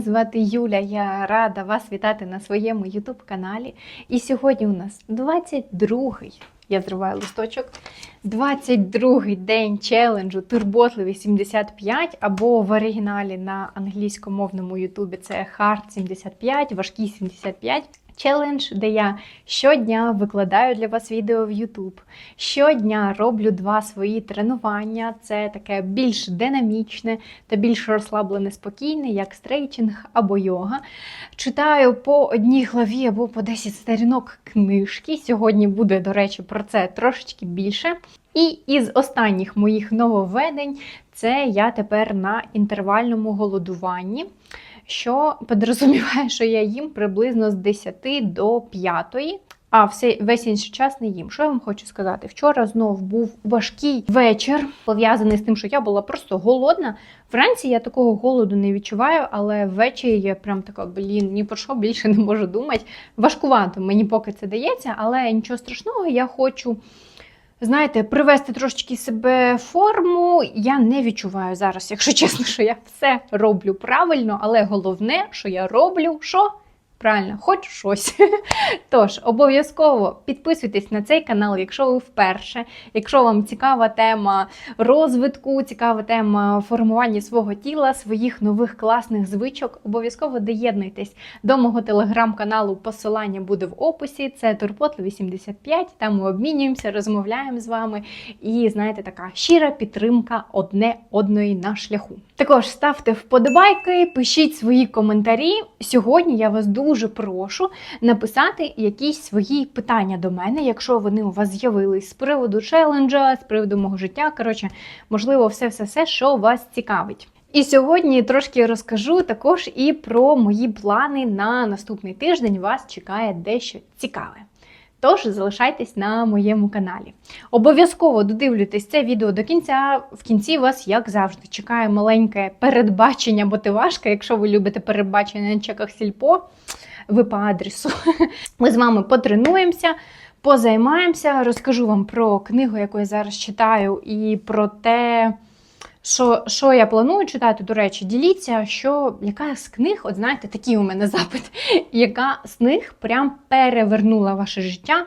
Звати Юля. Я рада вас вітати на своєму YouTube каналі. І сьогодні у нас 22-й. Я зриваю листочок. 22-й день челенджу Турботливий 75 або в оригіналі на англійськомовному Ютубі це Hard 75, важкий 75. Челендж, де я щодня викладаю для вас відео в YouTube. Щодня роблю два свої тренування. Це таке більш динамічне та більш розслаблене, спокійне, як стрейчинг або йога. Читаю по одній главі або по 10 сторінок книжки. Сьогодні буде, до речі, про це трошечки більше. І із останніх моїх нововведень це я тепер на інтервальному голодуванні що підрозуміває, що я їм приблизно з 10 до 5. А все, весь інший час не їм. Що я вам хочу сказати? Вчора знов був важкий вечір, пов'язаний з тим, що я була просто голодна. Вранці я такого голоду не відчуваю, але ввечері я прям така, блін, ні про що більше не можу думати. Важкувато мені поки це дається, але нічого страшного, я хочу. Знаєте, привести трошечки себе форму. Я не відчуваю зараз, якщо чесно, що я все роблю правильно, але головне, що я роблю, що? Правильно, хоч щось. Тож, обов'язково підписуйтесь на цей канал, якщо ви вперше. Якщо вам цікава тема розвитку, цікава тема формування свого тіла, своїх нових класних звичок, обов'язково доєднуйтесь до мого телеграм-каналу. Посилання буде в описі. Це Турботливі 75. Там ми обмінюємося, розмовляємо з вами. І знаєте, така щира підтримка одне одної на шляху. Також ставте вподобайки, пишіть свої коментарі. Сьогодні я вас дуже прошу написати якісь свої питання до мене, якщо вони у вас з'явились з приводу челенджа, з приводу мого життя. Коротше, можливо, все-все-все, що вас цікавить. І сьогодні трошки розкажу також і про мої плани на наступний тиждень. Вас чекає дещо цікаве. Тож залишайтесь на моєму каналі. Обов'язково додивлюйтесь це відео до кінця. В кінці вас, як завжди, чекає маленьке передбачення мотивашка. Якщо ви любите передбачення на чеках сільпо, ви по адресу. Ми з вами потренуємося, позаймаємося, розкажу вам про книгу, яку я зараз читаю, і про те. Що що я планую читати, до речі, діліться, що яка з книг, от знаєте, такий у мене запит, яка з них прям перевернула ваше життя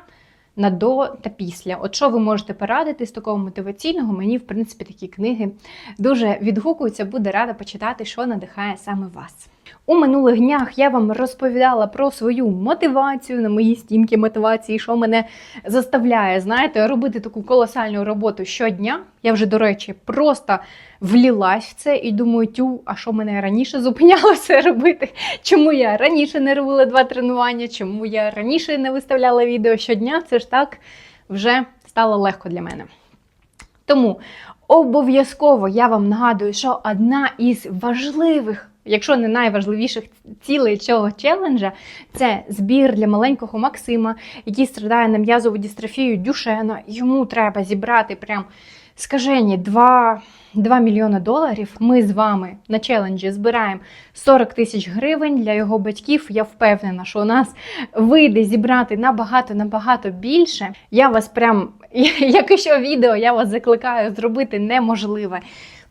на до та після. От що ви можете порадити з такого мотиваційного, мені, в принципі, такі книги дуже відгукуються, буде рада почитати, що надихає саме вас. У минулих днях я вам розповідала про свою мотивацію на моїй стінки мотивації, що мене заставляє, знаєте, робити таку колосальну роботу щодня. Я вже, до речі, просто влілась в це і думаю, тю, а що мене раніше зупиняло це робити? Чому я раніше не робила два тренування? Чому я раніше не виставляла відео щодня? Це ж так вже стало легко для мене. Тому обов'язково я вам нагадую, що одна із важливих якщо не найважливіших цілей цього челенджа, це збір для маленького Максима, який страдає на м'язову дистрофію Дюшена. Йому треба зібрати прям скажені 2 2 мільйони доларів. Ми з вами на челенджі збираємо 40 тисяч гривень для його батьків. Я впевнена, що у нас вийде зібрати набагато-набагато більше. Я вас прям, як і що відео, я вас закликаю зробити неможливе.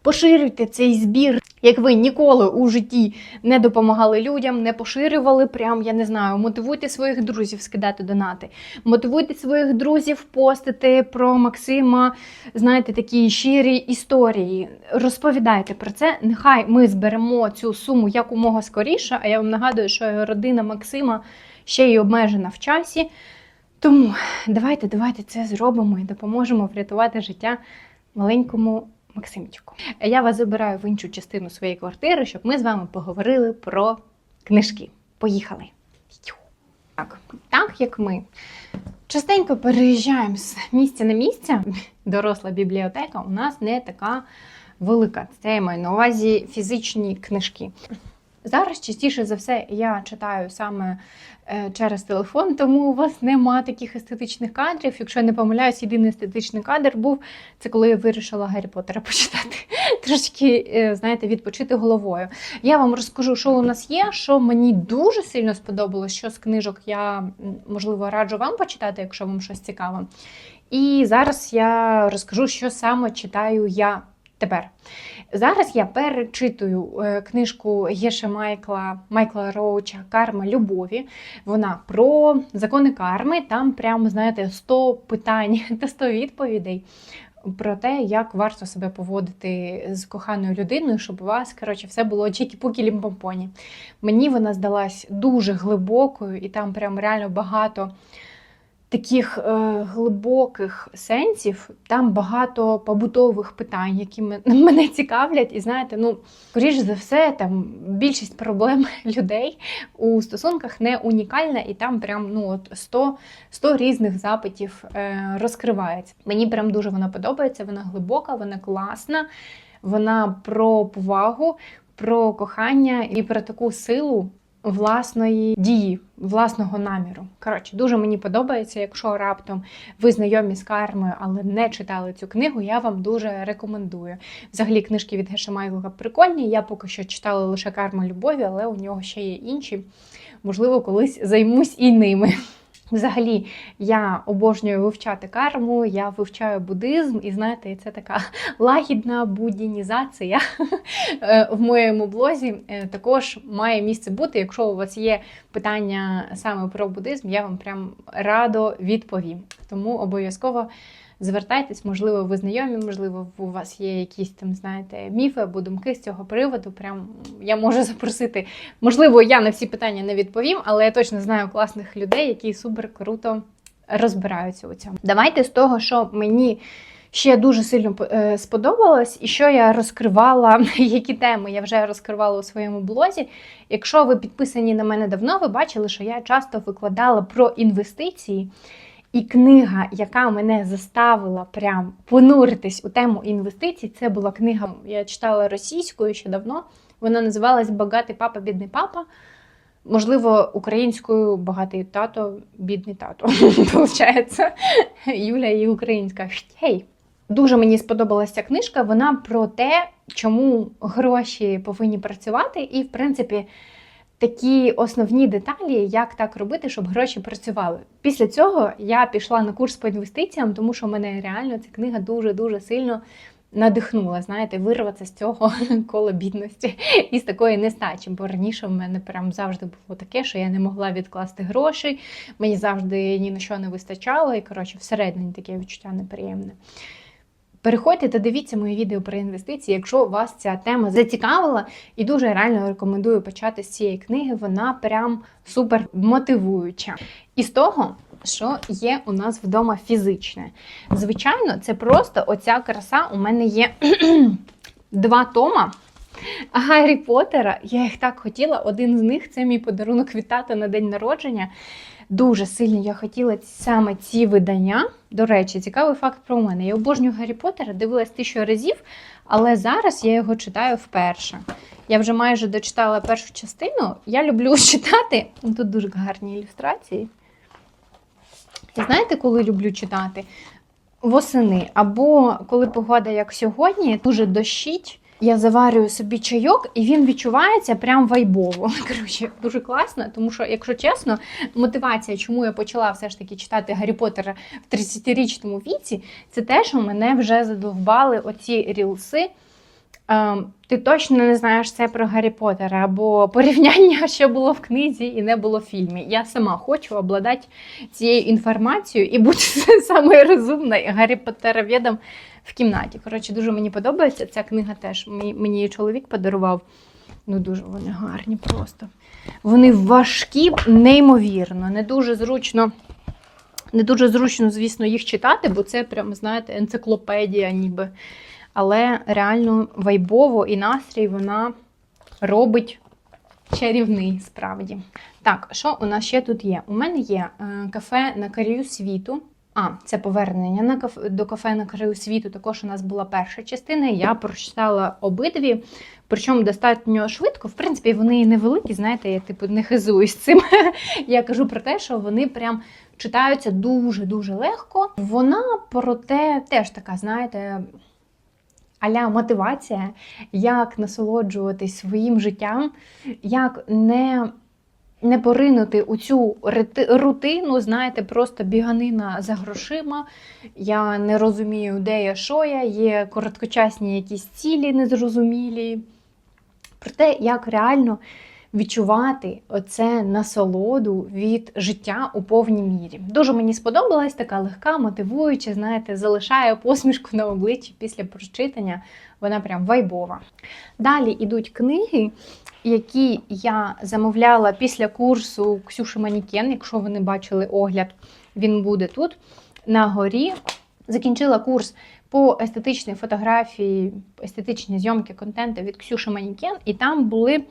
Поширюйте цей збір, як ви ніколи у житті не допомагали людям, не поширювали, прям, я не знаю, мотивуйте своїх друзів скидати донати, мотивуйте своїх друзів постити про Максима, знаєте, такі щирі історії. Розповідайте про це. Нехай ми зберемо цю суму якомога скоріше, а я вам нагадую, що родина Максима ще й обмежена в часі. Тому давайте, давайте це зробимо і допоможемо врятувати життя маленькому. Максимчику. Я вас забираю в іншу частину своєї квартири, щоб ми з вами поговорили про книжки. Поїхали! Так, так як ми частенько переїжджаємо з місця на місце, доросла бібліотека у нас не така велика. Це я маю на увазі фізичні книжки. Зараз частіше за все я читаю саме е, через телефон, тому у вас нема таких естетичних кадрів. Якщо я не помиляюсь, єдиний естетичний кадр був це коли я вирішила Гаррі Поттера почитати. Трошки, е, знаєте, відпочити головою. Я вам розкажу, що у нас є, що мені дуже сильно сподобалось, що з книжок я можливо раджу вам почитати, якщо вам щось цікаво. І зараз я розкажу, що саме читаю я Тепер зараз я перечитую е, книжку Геша Майкла Майкла Роуча Карма любові. Вона про закони карми. Там прямо, знаєте, 100 питань та 100 відповідей про те, як варто себе поводити з коханою людиною, щоб у вас, коротше, все було чікі-пукі лімпомпоні. Мені вона здалась дуже глибокою, і там прям реально багато таких е, глибоких сенсів, там багато побутових питань, які мене цікавлять. І знаєте, ну, скоріш за все, там більшість проблем людей у стосунках не унікальна, і там прям ну, от 100, 100 різних запитів е, розкривається. Мені прям дуже вона подобається, вона глибока, вона класна, вона про повагу, про кохання і про таку силу власної дії, власного наміру. Коротше, дуже мені подобається. Якщо раптом ви знайомі з кармою, але не читали цю книгу, я вам дуже рекомендую. Взагалі, книжки від Геша Майкла прикольні. Я поки що читала лише карма любові, але у нього ще є інші. Можливо, колись займусь і ними. Взагалі, я обожнюю вивчати карму, я вивчаю буддизм, і знаєте, це така лагідна буддінізація е, в моєму блозі е, також має місце бути. Якщо у вас є питання саме про буддизм, я вам прям радо відповім. Тому обов'язково звертайтесь, можливо, ви знайомі, можливо, у вас є якісь там, знаєте, міфи або думки з цього приводу. Прям я можу запросити. Можливо, я на всі питання не відповім, але я точно знаю класних людей, які супер круто розбираються у цьому. Давайте з того, що мені. Ще дуже сильно е, сподобалось, і що я розкривала, які теми я вже розкривала у своєму блозі. Якщо ви підписані на мене давно, ви бачили, що я часто викладала про інвестиції. І книга, яка мене заставила прям понуритись у тему інвестицій, це була книга, я читала російською ще давно. Вона називалась Багатий папа, бідний папа. Можливо, українською багатий тато, бідний тато. Получається, Юля і українська. Хей. Дуже мені сподобалася книжка. Вона про те, чому гроші повинні працювати, і, в принципі, такі основні деталі, як так робити, щоб гроші працювали. Після цього я пішла на курс по інвестиціям, тому що мене реально ця книга дуже-дуже сильно надихнула, знаєте, вирватися з цього кола бідності і з такої нестачі. Бо раніше в мене прям завжди було таке, що я не могла відкласти грошей, мені завжди ні на що не вистачало, і коротше, всередині таке відчуття неприємне. Переходьте та дивіться мої відео про інвестиції, якщо вас ця тема зацікавила, і дуже реально рекомендую почати з цієї книги. Вона прям супер мотивуюча. І з того, що є у нас вдома фізичне. Звичайно, це просто оця краса. У мене є два тома. Гаррі Поттера, я їх так хотіла. Один з них це мій подарунок від тата на день народження. Дуже сильно я хотіла саме ці видання. До речі, цікавий факт про мене. Я обожнюю Гаррі Поттера, дивилась тисячу разів, але зараз я його читаю вперше. Я вже майже дочитала першу частину. Я люблю читати. Тут дуже гарні ілюстрації. І знаєте, коли люблю читати? Восени. Або коли погода, як сьогодні, дуже дощить. Я заварюю собі чайок, і він відчувається прям вайбово. Коротше, дуже класно, тому що, якщо чесно, мотивація, чому я почала все ж таки читати Гаррі Поттера в 30-річному віці, це те, що мене вже задовбали оці рілси. Ем, ти точно не знаєш це про Гаррі Поттера, або порівняння, що було в книзі і не було в фільмі. Я сама хочу обладати цією інформацією і бути самою розумною Гаррі Поттеровідом в кімнаті. Коротше, дуже мені подобається. Ця книга теж мені її чоловік подарував. Ну, дуже вони гарні просто. Вони важкі, неймовірно, не дуже зручно. Не дуже зручно, звісно, їх читати, бо це прям, знаєте, енциклопедія ніби. Але реально вайбово і настрій вона робить чарівний справді. Так, що у нас ще тут є? У мене є е, кафе на краю світу. А, це повернення на кафе, до кафе на краю світу. Також у нас була перша частина. Я прочитала обидві, причому достатньо швидко. В принципі, вони невеликі, знаєте, я типу не хизуюсь цим. Я кажу про те, що вони прям читаються дуже-дуже легко. Вона проте теж така, знаєте. Аля мотивація, як насолоджуватись своїм життям, як не не поринути у цю рутину, знаєте, просто біганина за грошима. Я не розумію, де я, що я, є короткочасні якісь цілі незрозумілі. Про те, як реально відчувати оце насолоду від життя у повній мірі. Дуже мені сподобалась така легка, мотивуюча, знаєте, залишає посмішку на обличчі після прочитання. Вона прям вайбова. Далі йдуть книги, які я замовляла після курсу Ксюши Манікен. Якщо ви не бачили огляд, він буде тут на горі. Закінчила курс по естетичній фотографії, естетичній зйомки контенту від Ксюши Манікен, і там були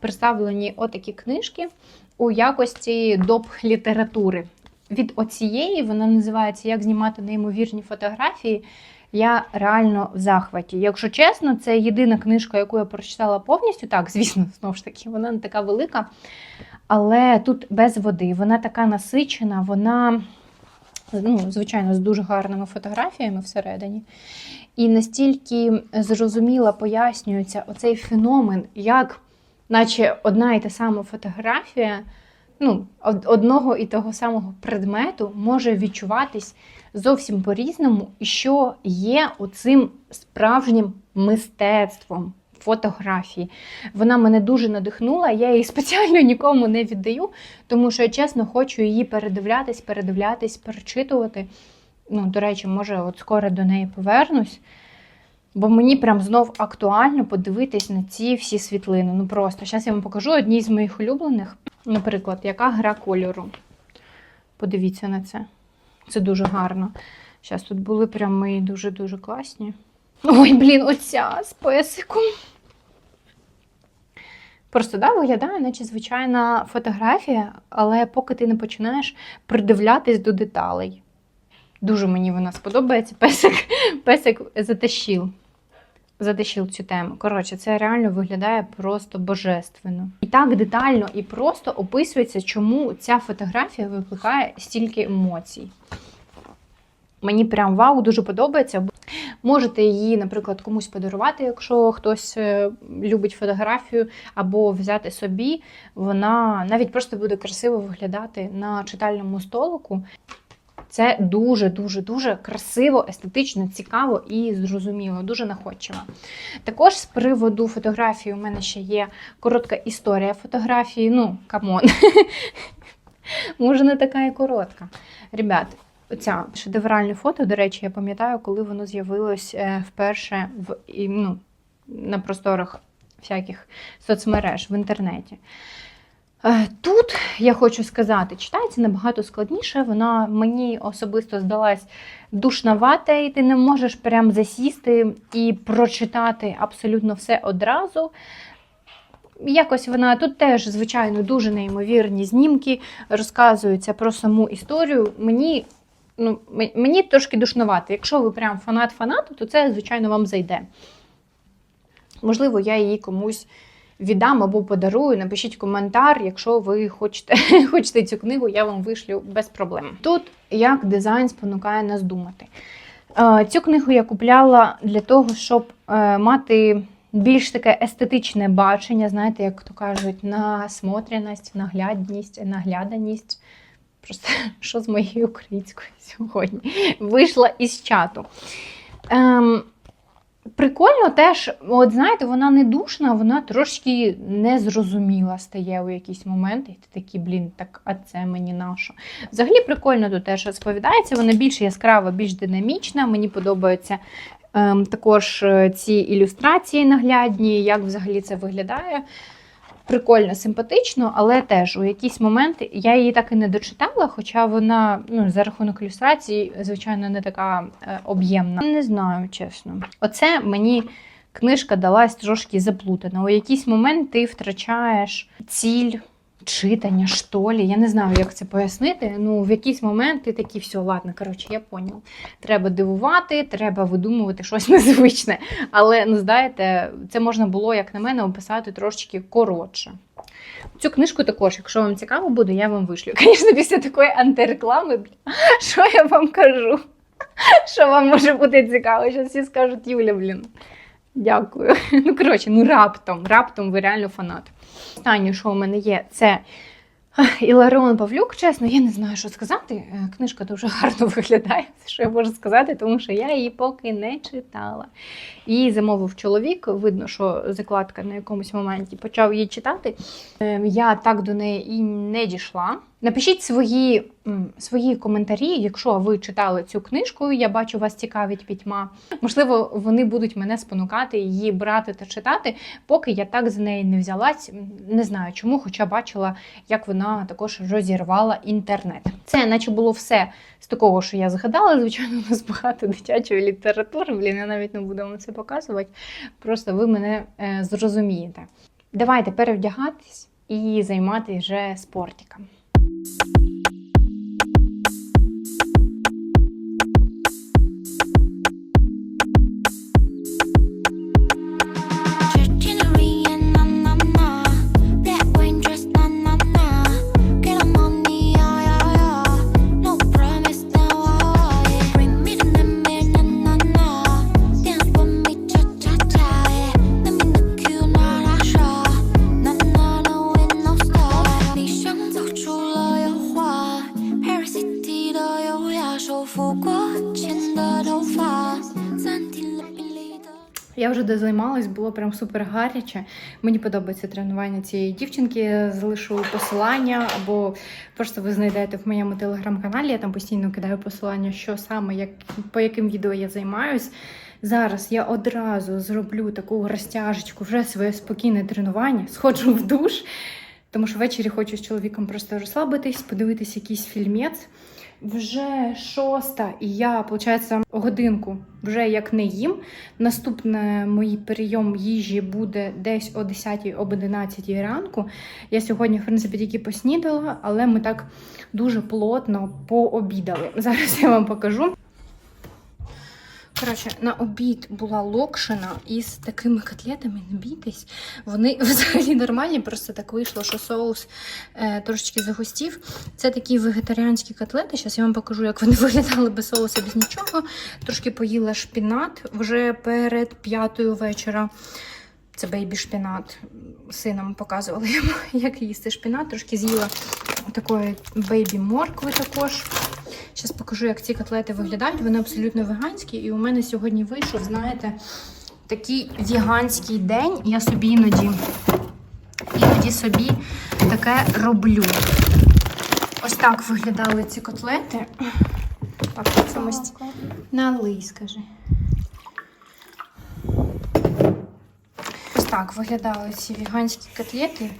представлені отакі книжки у якості доп літератури. Від оцієї вона називається Як знімати неймовірні фотографії. Я реально в захваті. Якщо чесно, це єдина книжка, яку я прочитала повністю. Так, звісно, знову ж таки, вона не така велика. Але тут без води. Вона така насичена, вона, ну, звичайно, з дуже гарними фотографіями всередині. І настільки зрозуміло пояснюється оцей феномен, як, наче одна і та сама фотографія ну, одного і того самого предмету може відчуватись зовсім по-різному, що є оцим справжнім мистецтвом фотографії. Вона мене дуже надихнула, я її спеціально нікому не віддаю, тому що я чесно хочу її передивлятись, передивлятись, перечитувати. Ну, до речі, може, от скоро до неї повернусь. Бо мені прям знов актуально подивитись на ці всі світлини. Ну просто зараз я вам покажу одні з моїх улюблених. Наприклад, яка гра кольору. Подивіться на це. Це дуже гарно. Зараз тут були прям мої дуже-дуже класні. Ой, блін, оця з песиком. Просто да, виглядає, наче звичайна фотографія, але поки ти не починаєш придивлятись до деталей. Дуже мені вона сподобається. Песик, песик затащив. Затащив цю тему. Коротше, це реально виглядає просто божественно. І так детально і просто описується, чому ця фотографія викликає стільки емоцій. Мені прям вау, дуже подобається. Можете її, наприклад, комусь подарувати, якщо хтось е, любить фотографію, або взяти собі. Вона навіть просто буде красиво виглядати на читальному столику. Це дуже, дуже, дуже красиво, естетично, цікаво і зрозуміло, дуже находчиво. Також з приводу фотографії у мене ще є коротка історія фотографії. Ну, камон. Може, не така і коротка. Ребят, Оця шедевральне фото, до речі, я пам'ятаю, коли воно з'явилось е, вперше в, ну, на просторах всяких соцмереж в інтернеті. Е, Тут я хочу сказати, читається набагато складніше. Вона мені особисто здалась душновата, і ти не можеш прям засісти і прочитати абсолютно все одразу. Якось вона тут теж, звичайно, дуже неймовірні знімки, розказуються про саму історію. Мені, ну, мені трошки душновато. Якщо ви прям фанат фанату, то це, звичайно, вам зайде. Можливо, я її комусь віддам або подарую. Напишіть коментар, якщо ви хочете, хочете цю книгу, я вам вишлю без проблем. Тут як дизайн спонукає нас думати. Е, Цю книгу я купляла для того, щоб е, мати більш таке естетичне бачення, знаєте, як то кажуть, насмотреність, наглядність, нагляданість. Просто що з моєю українською сьогодні вийшла із чату. Ем, Прикольно теж, от знаєте, вона не душна, вона трошки незрозуміла стає у якісь моменти. І ти такий, блін, так, а це мені нащо. Взагалі прикольно тут теж розповідається, вона більш яскрава, більш динамічна. Мені подобаються ем, також е, ці ілюстрації наглядні, як взагалі це виглядає. Прикольно, симпатично, але теж у якісь моменти я її так і не дочитала, хоча вона ну, за рахунок ілюстрацій, звичайно, не така е, об'ємна. Не знаю, чесно. Оце мені книжка далась трошки заплутана. У якийсь момент ти втрачаєш ціль читання, що лі. Я не знаю, як це пояснити. Ну, в якийсь момент ти такий, все, ладно, коротше, я поняв. Треба дивувати, треба видумувати щось незвичне. Але, ну, знаєте, це можна було, як на мене, описати трошечки коротше. Цю книжку також, якщо вам цікаво буде, я вам вишлю. Звісно, після такої антиреклами, що я вам кажу? Що вам може бути цікаво? Зараз всі скажуть, Юля, блін. Дякую. Ну, коротше, ну раптом, раптом ви реально фанат. Останнє, що у мене є, це Іларіон Павлюк, чесно, я не знаю, що сказати. Е, Книжка дуже гарно виглядає, що я можу сказати, тому що я її поки не читала. Її замовив чоловік. Видно, що закладка на якомусь моменті почав її читати. Е, Я так до неї і не дійшла. Напишіть свої, свої коментарі, якщо ви читали цю книжку, я бачу, вас цікавить пітьма. Можливо, вони будуть мене спонукати її брати та читати, поки я так за неї не взялась. Не знаю чому, хоча бачила, як вона також розірвала інтернет. Це, наче було все з такого, що я згадала. Звичайно, у нас багато дитячої літератури. Блін, я навіть не буду вам це показувати. Просто ви мене е, зрозумієте. Давайте перевдягатись і займатися вже спортиком. you Я вже дозаймалась, було прям супер гаряче. Мені подобається тренування цієї дівчинки. Залишу посилання, або просто ви знайдете в моєму телеграм-каналі. Я там постійно кидаю посилання, що саме, як, по яким відео я займаюсь. Зараз я одразу зроблю таку розтяжечку, вже своє спокійне тренування, сходжу в душ, тому що ввечері хочу з чоловіком просто розслабитись, подивитись якийсь фільмець. Вже шоста, і я, виходить, годинку вже як не їм. Наступний мій прийом їжі буде десь о 10 об 11 ранку. Я сьогодні, в принципі, тільки поснідала, але ми так дуже плотно пообідали. Зараз я вам покажу. Коротше, на обід була локшина із такими котлетами, не бійтесь. Вони взагалі нормальні, просто так вийшло, що соус е, трошечки загустів. Це такі вегетаріанські котлети. Зараз я вам покажу, як вони виглядали без соусу, без нічого. Трошки поїла шпінат вже перед п'ятою вечора. Це бейбі шпінат. Сином показували йому, як їсти шпінат. Трошки з'їла такої бейбі моркви також. Зараз покажу, як ці котлети виглядають. Вони абсолютно веганські. І у мене сьогодні вийшов, знаєте, такий веганський день. Я собі іноді, іноді собі таке роблю. Ось так виглядали ці котлети. Так, самостійно. Налий, скажи. Ось так виглядали ці веганські котлети.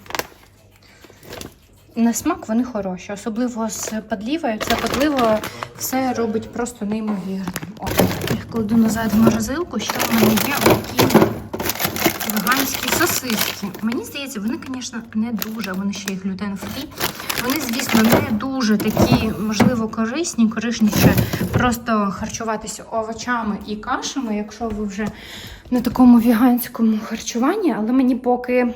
На смак вони хороші, особливо з подлівою. Це подливо все робить просто неймовірно. О, їх кладу назад в морозилку. Ще в мене є такі веганські сосиски. Мені здається, вони, звісно, не дуже, вони ще й глютен. Вони, звісно, не дуже такі, можливо, корисні, корисніше просто харчуватися овочами і кашами, якщо ви вже на такому веганському харчуванні, але мені поки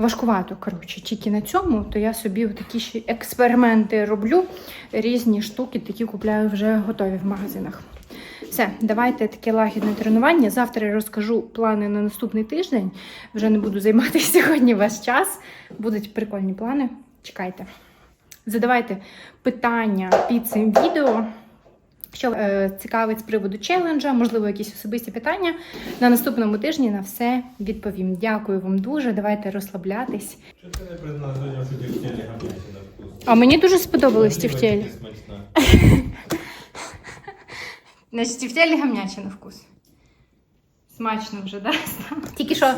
важкувато, коротше, тільки на цьому, то я собі такі ще експерименти роблю. Різні штуки такі купляю вже готові в магазинах. Все, давайте таке лагідне тренування. Завтра я розкажу плани на наступний тиждень. Вже не буду займатися сьогодні весь час. Будуть прикольні плани. Чекайте. Задавайте питання під цим відео. Що е, цікавить з приводу челенджа, можливо, якісь особисті питання. На наступному тижні на все відповім. Дякую вам дуже. Давайте розслаблятись. Що ти не сьогодні, що тівтєлі гамняті на вкус? А мені дуже сподобалось тівтєлі. Значить, тівтєлі гамнячі на вкус. Смачно вже, да? Тільки що,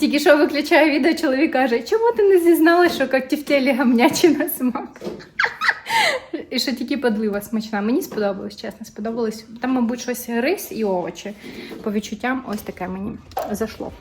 тільки що виключаю відео, чоловік каже, чому ти не зізналась, що тівтєлі гамнячі на смак? І що тільки подлива смачна. Мені сподобалось, чесно, сподобалось. Там, мабуть, щось рис і овочі. По відчуттям, ось таке мені зайшло.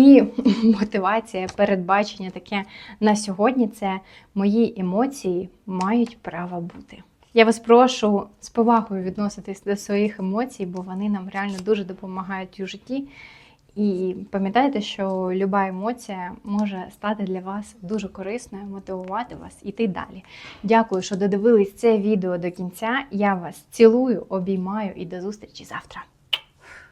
І мотивація, передбачення таке на сьогодні це мої емоції мають право бути. Я вас прошу з повагою відноситись до своїх емоцій, бо вони нам реально дуже допомагають у житті. І пам'ятайте, що люба емоція може стати для вас дуже корисною, мотивувати вас іти далі. Дякую, що додивились це відео до кінця. Я вас цілую, обіймаю і до зустрічі завтра.